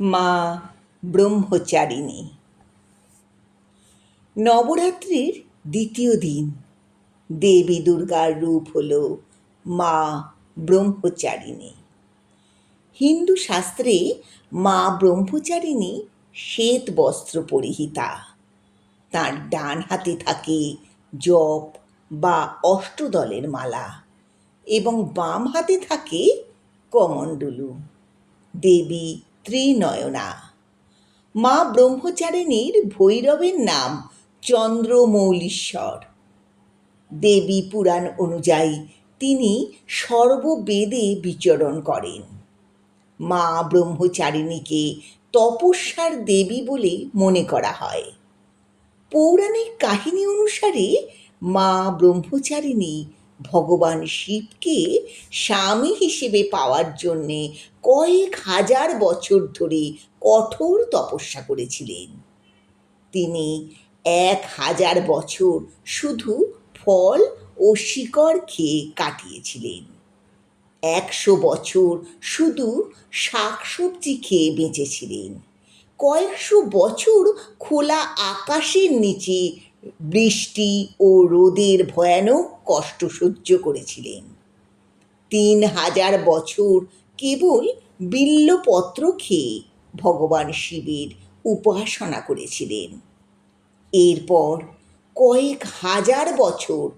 মা ব্রহ্মচারিণী। নবরাত্রির দ্বিতীয় দিন। দেবী দুর্গার রূপ হল মা ব্রহ্মচারিণী। হিন্দু শাস্ত্রে মা ব্রহ্মচারিণী শ্বেত বস্ত্র পরিহিতা। তার ডান হাতে থাকে জপ বা অষ্টদলের মালা এবং বাম হাতে থাকে কমণ্ডলু। দেবী ত্রিনয়না। মা ব্রহ্মচারিণীর ভৈরবের নাম চন্দ্রমৌলীশ্বর। দেবী পুরাণ অনুযায়ী তিনি সর্ববেদে বিচরণ করেন। মা ব্রহ্মচারিণীকে তপস্যার দেবী বলে মনে করা হয়। পৌরাণিক কাহিনী অনুসারে মা ব্রহ্মচারিণী ভগবান শিবকে স্বামী হিসেবে পাওয়ার জন্যে কয়েক হাজার বছর ধরে কঠোর তপস্যা করেছিলেন। তিনি এক হাজার বছর শুধু ফল ও শিকড় খেয়ে কাটিয়েছিলেন। একশো বছর শুধু শাকসবজি খেয়ে বেঁচেছিলেন। কয়েকশো বছর খোলা আকাশের নিচে বৃষ্টি ও রোদের ভয়ানক কষ্ট সহ্য করেছিলেন। তিন হাজার বছর কেবল বিল্লপত্র খেয়ে ভগবান শিবের উপাসনা করেছিলেন। এরপর কয়েক হাজার বছর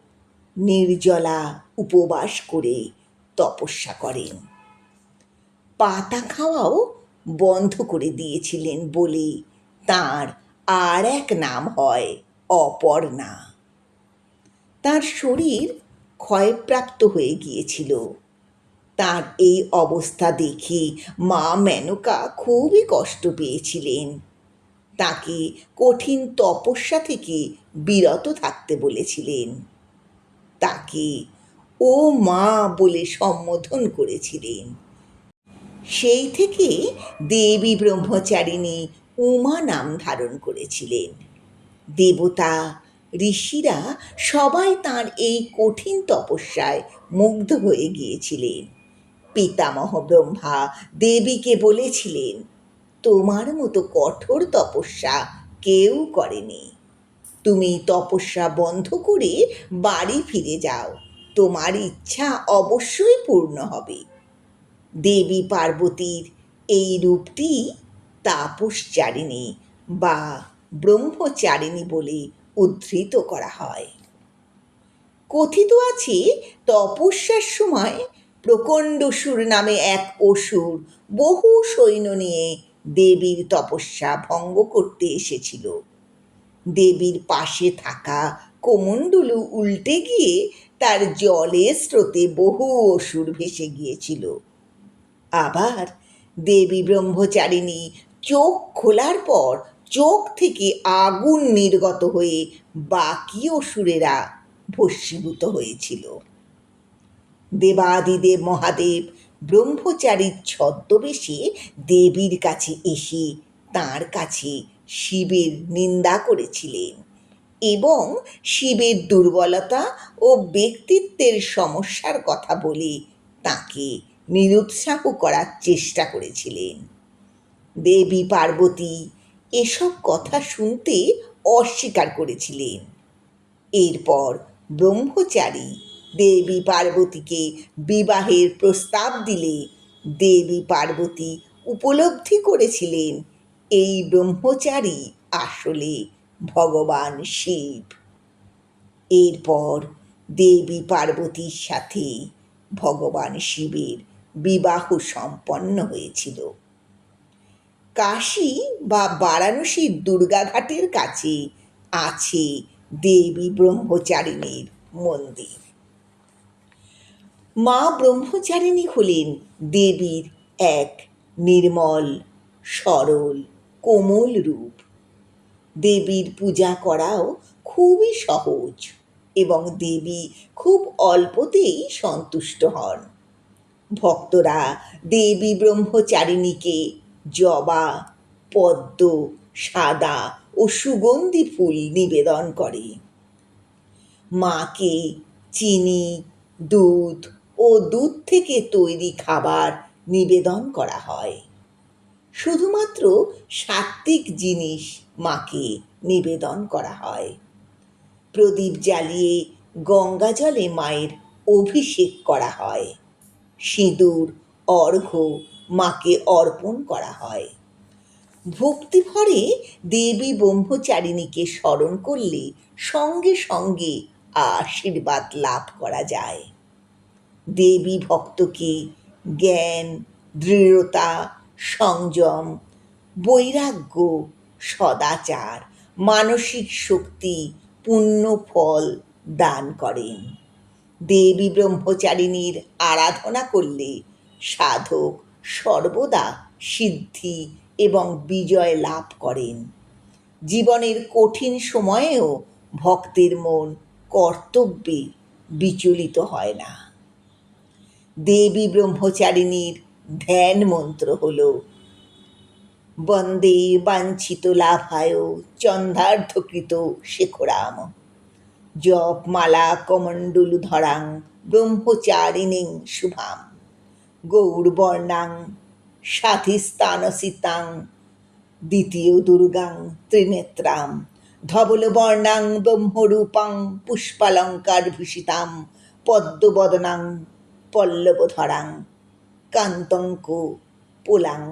নির্জলা উপবাস করে তপস্যা করেন। পাতা খাওয়াও বন্ধ করে দিয়েছিলেন বলে তার আর এক নাম হয় অপর্ণা। তার শরীর ক্ষয়প্রাপ্ত হয়ে গিয়েছিল। তার এই অবস্থা দেখে মা মেনকা খুবই কষ্ট পেয়েছিলেন। তাকে কঠিন তপস্যা থেকে বিরত থাকতে বলেছিলেন। তাকে ও মা বলে সম্বোধন করেছিলেন। সেই থেকে দেবী ব্রহ্মচারিণী উমা নাম ধারণ করেছিলেন। দেবতা, ঋষিরা সবাই তার এই কঠিন তপস্যায় মুগ্ধ হয়ে গিয়েছিলেন। পিতামহ ব্রহ্মা দেবীকে বলেছিলেন, তোমার মতো কঠোর তপস্যা কেউ করেনি। তুমি তপস্যা বন্ধ করে বাড়ি ফিরে যাও। তোমার ইচ্ছা অবশ্যই পূর্ণ হবে। দেবী পার্বতীর এই রূপটি তাপসচারিণী বা ব্রহ্মচারিণী বলে উদ্ধৃত করা হয়। কথিত আছে, তপস্যার সময় প্রকণ্ডসুর নামে এক অসুর বহু সৈন্য নিয়ে দেবীর তপস্যা ভঙ্গ করতে এসেছিল। দেবীর পাশে থাকা কোমণ্ডলু উল্টে গিয়ে তার জলে স্রোতে বহু অসুর ভেসে গিয়েছিল। আবার দেবী ব্রহ্মচারিণী চোখ খোলার পর চোখ থেকে আগুন নির্গত হয়ে বাকি অসুরেরা ভস্মীভূত হয়েছিল। দেবাদিদেব মহাদেব ব্রহ্মচারীর ছদ্মবেশে দেবীর কাছে এসে তার কাছে শিবের নিন্দা করেছিলেন এবং শিবের দুর্বলতা ও ব্যক্তিত্বের সমস্যার কথা বলে তাকে নিরুৎসাহ করার চেষ্টা করেছিলেন। দেবী পার্বতী এসব কথা শুনতে অস্বীকার করেছিলেন। এরপর ব্রহ্মচারী দেবী পার্বতীকে বিবাহের প্রস্তাব দিলে দেবী পার্বতী উপলব্ধি করেছিলেন এই ব্রহ্মচারী আসলে ভগবান শিব। এরপর দেবী পার্বতীর সাথে ভগবান শিবের বিবাহ সম্পন্ন হয়েছিল। কাশী বা বারাণসীর দুর্গাঘাটের কাছে আছে দেবী ব্রহ্মচারিণীর মন্দির। মা ব্রহ্মচারিণী হলেন দেবীর এক নির্মল, সরল, কোমল রূপ। দেবীর পূজা করাও খুবই সহজ এবং দেবী খুব অল্পতেই সন্তুষ্ট হন। ভক্তরা দেবী ব্রহ্মচারিণীকে জবা, পদ্ম, সাদা ও সুগন্ধি ফুল নিবেদন করে। মাকে চিনি, দুধ ও দুধ থেকে তৈরি খাবার নিবেদন করা হয়। শুধুমাত্র সাত্ত্বিক জিনিস মাকে নিবেদন করা হয়। প্রদীপ জ্বালিয়ে গঙ্গা জলে মায়ের অভিষেক করা হয়। সিঁদুর, অর্ঘ্য মাকে অর্পণ করা হয়। ভক্তিভরে দেবী ব্রহ্মচারিণীকে স্মরণ করলে সঙ্গে সঙ্গে আশীর্বাদ লাভ করা যায়। দেবী ভক্তকে জ্ঞান, দৃঢ়তা, সংযম, বৈরাগ্য, সদাচার, মানসিক শক্তি, পুণ্য ফল দান করেন। দেবী ব্রহ্মচারিণীর আরাধনা করলে সাধক সর্বদা সিদ্ধি এবং বিজয় লাভ করেন। জীবনের কঠিন সময়েও ভক্তের মন কর্তব্যে বিচলিত হয় না। দেবী ব্রহ্মচারিণীর ধ্যান মন্ত্র হল, বন্দে বাঞ্ছিত লাভায় চন্দ্রার্ধকৃত শেখরাম। জপ মালা কমণ্ডলু ধরাং ব্রহ্মচারিণীং শুভাম। গৌরবর্ণাং সাধিস্তানসিতাং দ্বিতীয় দুর্গাং ত্রিনেত্রাম ধবলবর্ণাং ব্রহ্মরূপাং পুষ্পালঙ্কার ভূষিতাম পদ্মবদনাং পল্লবধরাং কান্তঙ্ক পোলাং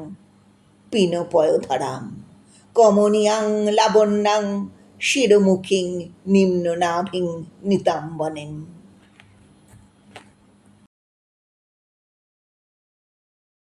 পিনপয়ধরাম কমনীয়াং লাবণ্যাং শিরমুখীং নিম্ননাভিং নিতাম্বনেন